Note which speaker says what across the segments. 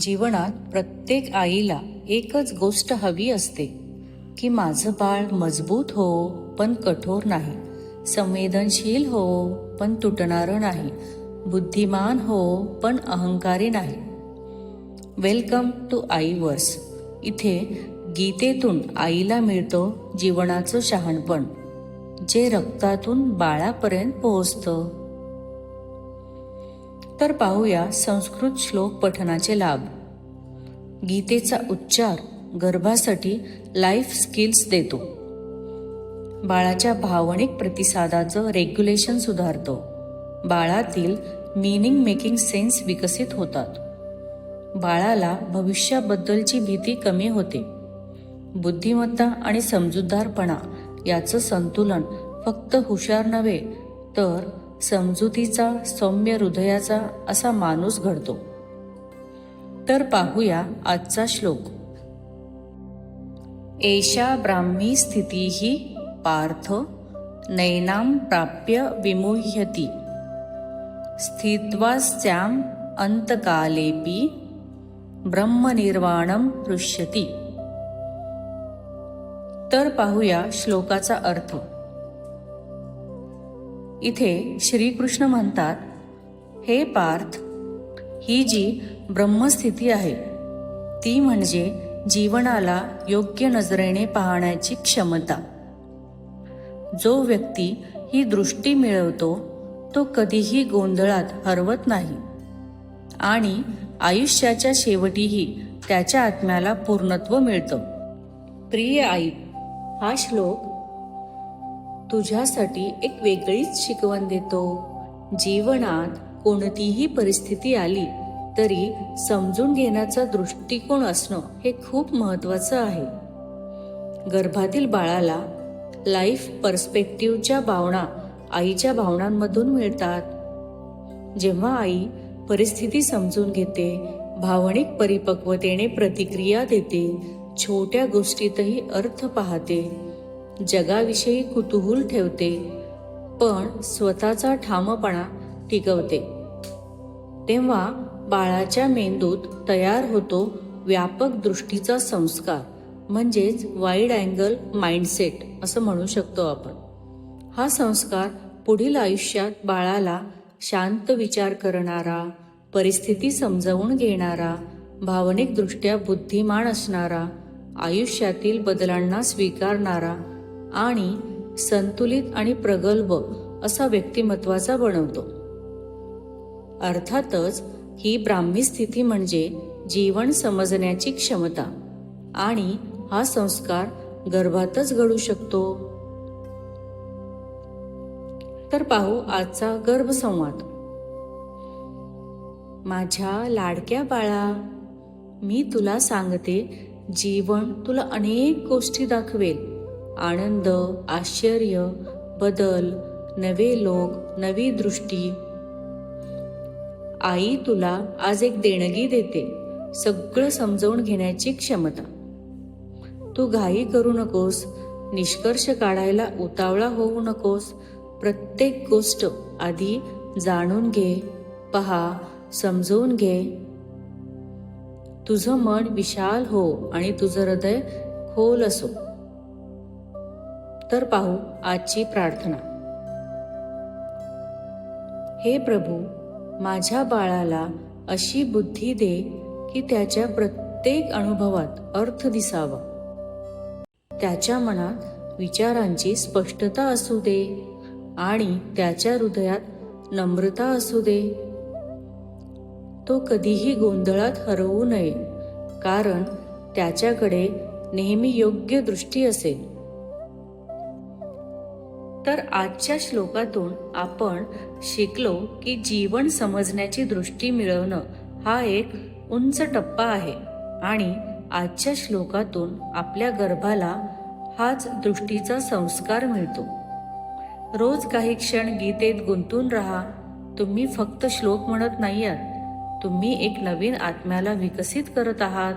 Speaker 1: जीवनात प्रत्येक आईला एकच गोष्ट हवी असते की माझं बाळ मजबूत हो पण कठोर नाही संवेदनशील हो पण तुटणारं नाही बुद्धिमान हो पण अहंकारी नाही. वेलकम टू आई वर्स इथे गीतेतून आईला मिळतो जीवनाचं शहाणपण जे रक्तातून बाळापर्यंत पोहोचतं. तर पाहूया संस्कृत श्लोक पठनाचे लाभ. गीतेचा उच्चार गर्भासाठी लाईफ स्किल्स देतो. बाळाच्या भावनिक प्रतिसादाचं रेग्युलेशन सुधारतो. बाळातील मीनिंग मेकिंग सेन्स विकसित होतात. बाळाला भविष्याबद्दलची भीती कमी होते. बुद्धिमत्ता आणि समजूतदारपणा याचं संतुलन फक्त हुशार नव्हे तर समजुतीचा सौम्य हृदयाचा असा माणूस घडतो. तर पाहूया आजचा श्लोक. एषा ब्राह्मी स्थितीही पार्थ नैनाम प्राप्य विमुह्यती। स्थित्वास्याम अंतकालेपी ब्रह्मनिर्वाणम पृष्यती। तर पाहूया श्लोकाचा अर्थ. इथे श्रीकृष्ण म्हणतात हे पार्थ ही जी ब्रह्मस्थिती आहे ती म्हणजे जीवनाला योग्य नजरेने पाहण्याची क्षमता. जो व्यक्ती ही दृष्टी मिळवतो तो कधीही गोंधळात हरवत नाही आणि आयुष्याच्या शेवटीही त्याच्या आत्म्याला पूर्णत्व मिळतं. प्रिय आई हा श्लोक तुझ्यासाठी एक वेगळीच शिकवण देतो. जीवनात कोणतीही परिस्थिती आली तरी समजून घेण्याचा दृष्टिकोन असणं हे खूप महत्वाचं आहे. गर्भातील बाळाला लाईफ पर्स्पेक्टिव्हच्या भावना आईच्या भावनांमधून मिळतात. जेव्हा आई परिस्थिती समजून घेते भावनिक परिपक्वतेने प्रतिक्रिया देते छोट्या गोष्टीतही अर्थ पाहते. जगाविषयी कुतूहल ठेवते पण स्वतःचा ठामपणा टिकवते. तेव्हा बाळाच्या मेंदूत तयार होतो व्यापक दृष्टीचा संस्कार म्हणजेच वाईड अँगल माइंडसेट असं म्हणू शकतो आपण. हा संस्कार पुढील आयुष्यात बाळाला शांत विचार करणारा परिस्थिती समजावून घेणारा भावनिकदृष्ट्या बुद्धिमान असणारा आयुष्यातील बदलांना स्वीकारणारा आणि संतुलित आणि प्रगल्भ असा व्यक्तिमत्वाचा बनवतो. अर्थातच ही ब्राह्मी स्थिती म्हणजे जीवन समजण्याची क्षमता आणि हा संस्कार गर्भातच घडू शकतो. तर पाहू आजचा गर्भसंवाद. माझ्या लाडक्या बाळा मी तुला सांगते जीवन तुला अनेक गोष्टी दाखवेल. आनंद आश्चर्य बदल नवे लोक नवी दृष्टी. आई तुला आज एक देणगी देते. सगळं समजावून घेण्याची क्षमता. तू घाई करू नकोस. निष्कर्ष काढायला उतावळा होऊ नकोस. प्रत्येक गोष्ट आधी जाणून घे पहा समजवून घे. तुझं मन विशाल हो आणि तुझं हृदय खोल असो. तर पाहू आजची प्रार्थना. हे प्रभू माझ्या बाळाला अशी बुद्धी दे की त्याच्या प्रत्येक अनुभवात अर्थ दिसावा. त्याच्या मनात विचारांची स्पष्टता असू दे आणि त्याच्या हृदयात नम्रता असू दे. तो कधीही गोंधळात हरवू नये कारण त्याच्याकडे नेहमी योग्य दृष्टी असेल. तर आजच्या श्लोकातून आपण शिकलो की जीवन समजण्याची दृष्टी मिळवणं हा एक उंच टप्पा आहे. आणि आजच्या श्लोकातून आपल्या गर्भाला हाच दृष्टीचा संस्कार मिळतो. रोज काही क्षण गीतेत गुंतून राहा. तुम्ही फक्त श्लोक म्हणत नाही आहात. तुम्ही एक नवीन आत्म्याला विकसित करत आहात.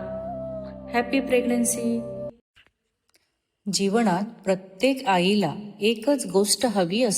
Speaker 1: हॅपी प्रेग्नन्सी जीवनात प्रत्येक आईला एकच गोष्ट हवी असते.